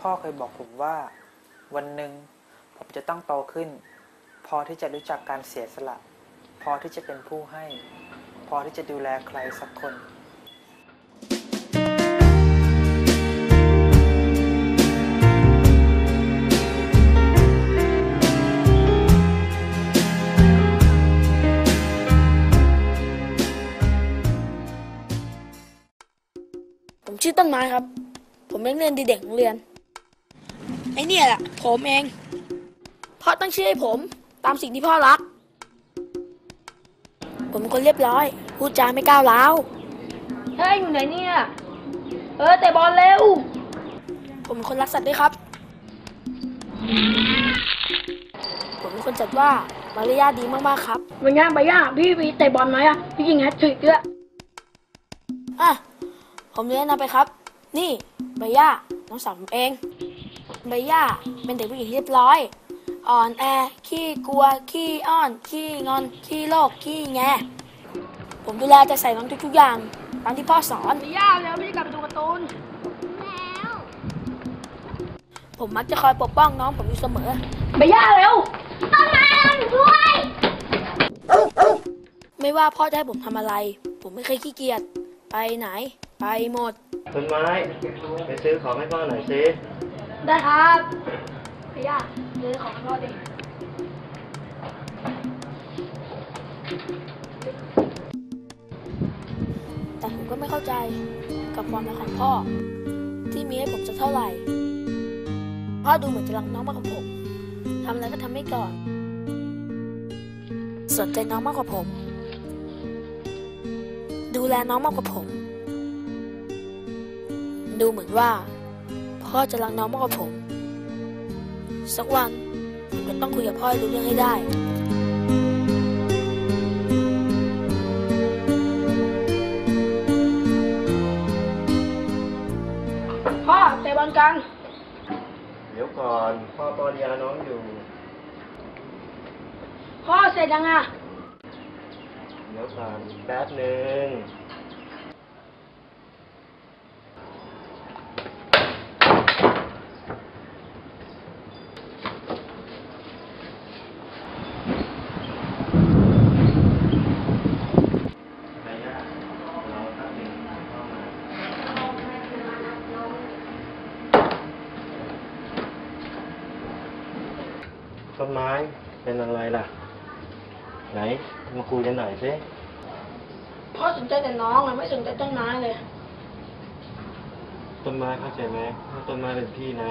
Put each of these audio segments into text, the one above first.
พ่อเคยบอกผมว่า วันหนึ่งผมจะต้องโตขึ้น พอที่จะรู้จักการเสียสละ พอที่จะเป็นผู้ให้ พอที่จะดูแลใครสักคนผมชื่อต้นไม้ครับ ผมเป็นนักเรียนดีเด่นของโรงเรียน ไอเนี่ยแหละผมเองพ่อตั้งชื่อให้ผมตามสิ่งที่พ่อรัก ผมเป็นคนเรียบร้อย พูดจาไม่ก้าวร้าวเฮ้ยอยู่ไหนเนี่ย เออแต่บอลเร็ว ผมเป็นคนรักสัตว์ด้วยครับ ผมเป็นคนจัดว่ามารยาทดีมากๆครับวันนี้ใบย่าพี่ไปเตะบอลไหมอะพี่ยิงแฮตทริกด้วยอะผมเรียนนำไปครับ นี่ใบย่าน้องสาวผมเอง ใบย่าเป็นเด็กผู้หญิงที่เรียบร้อย อ่อนแอ ขี้กลัว ขี้อ้อน ขี้งอน ขี้โลก ขี้แง ผมดูแลใจะใส่น้องทุกๆอย่างตามที่พ่อสอนใบย่าแล้วพี่จะกลับไปดูการ์ตูน ผมมักจะคอยปกป้องน้องผมอยู่เสมอใบย่าเร็วไม่ว่าพ่อจะให้ผมทำอะไร ผมไม่เคยขี้เกียจ ไปไหน ไปหมดต้นไม้ ไปซื้อของให้พ่อหน่อยสิ ได้ครับใบย่าเดินของพ่อดิแต่ผมก็ไม่เข้าใจกับความรักของพ่อ ที่มีให้ผมสักเท่าไหร่ พ่อดูเหมือนจะรักน้องมากกว่าผมทำอะไรก็ทำไม่ก่อน สนใจน้องมากกว่าผม ดูแลน้องมากกว่าผม ดูเหมือนว่า พ่อจะรักน้องมากกว่าผม สักวันผมจะต้องคุยกับพ่อให้รู้เรื่องให้ได้พ่อเตะบอลกัน เดี๋ยวก่อนพ่อป้อนยาน้องอยู่ พ่อเสร็จยังอะ เดี๋ยวก่อนแป๊บหนึ่ง ไปย่าเราแป๊บหนึ่งพ่อมา ต้นไม้เป็นอะไรล่ะ ไหน มาคุยกันหน่อยสิพ่อสนใจแต่น้องอะไม่สนใจต้นไม้เลย ต้นไม้เข้าใจไหมว่าต้นไม้เป็นพี่นะ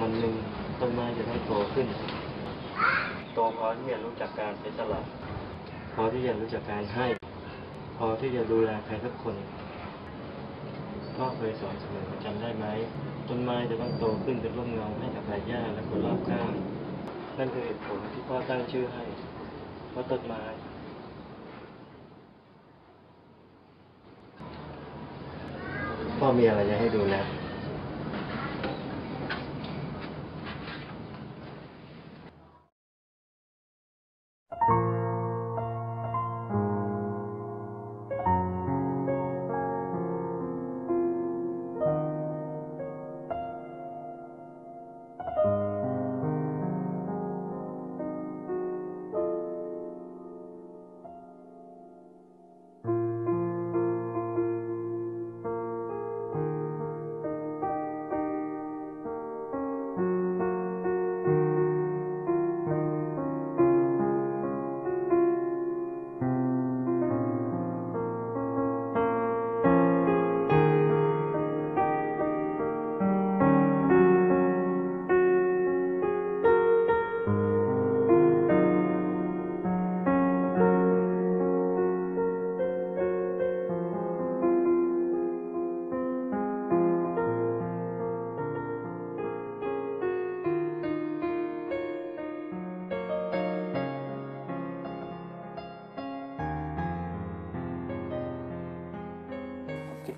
วันหนึ่งต้นไม้จะต้องโตขึ้น โตพอที่จะรู้จักการเสียสละพอที่จะรู้จักการให้ พอที่จะดูแลใครสักคน พ่อเคยสอนเสมอจำได้ไหม ต้นไม้จะต้องโตขึ้นเป็นร่มเงาให้กับใบหญ้าและคนรอบข้าง นั่นคือเหตุผลที่พ่อตั้งชื่อให้ว่าต้นไม้ พ่อมีอะไรจะให้ดูนะ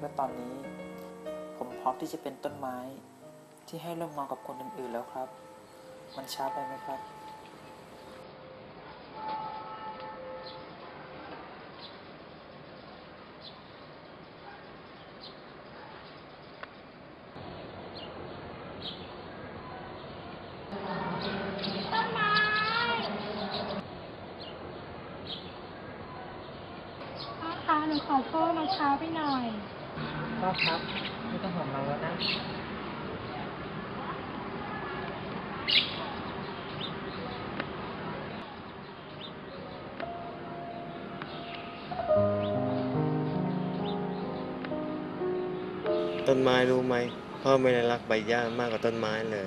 าตอนนี้ ผมพร้อมที่จะเป็นต้นไม้ ที่ให้ร่มเงากับคนอื่นๆแล้วครับ มันช้าไปไหมครับคะหนูขอโทษมาช้าไปหน่อย พ่อครับไม่ต้องห่วงเราแล้วนะต้นไม้รู้ไหมพ่อไม่ได้รักใบหญ้ามากกว่าต้นไม้เลย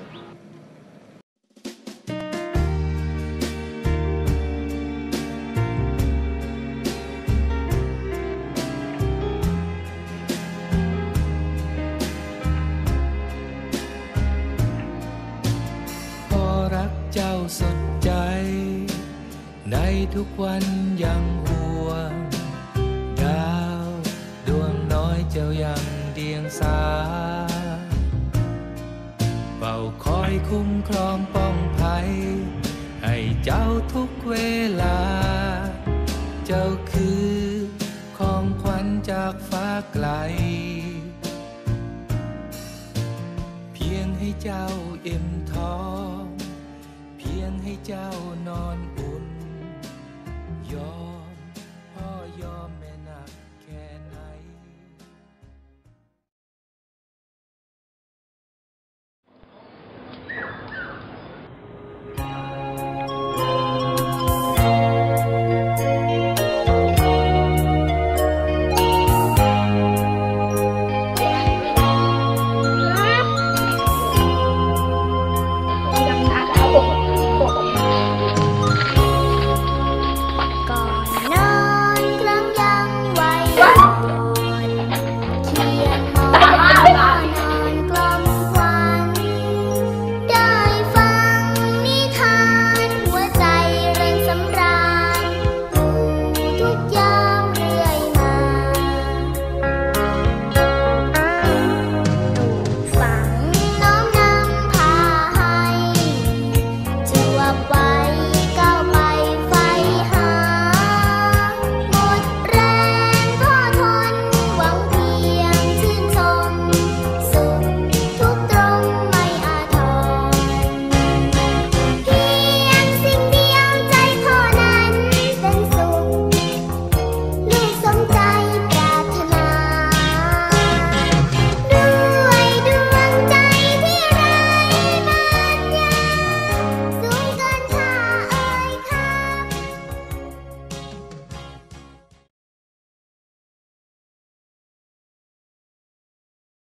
ทุกวันยังห่วง ดาวดวงน้อยเจ้ายังเดียงสาเฝ้าคอยคุ้มครองป้องภัย ให้เจ้าทุกเวลา เจ้าคือของขวัญจากฟ้าไกล เพียงให้เจ้าอิ่มท้อง เพียงให้เจ้านอน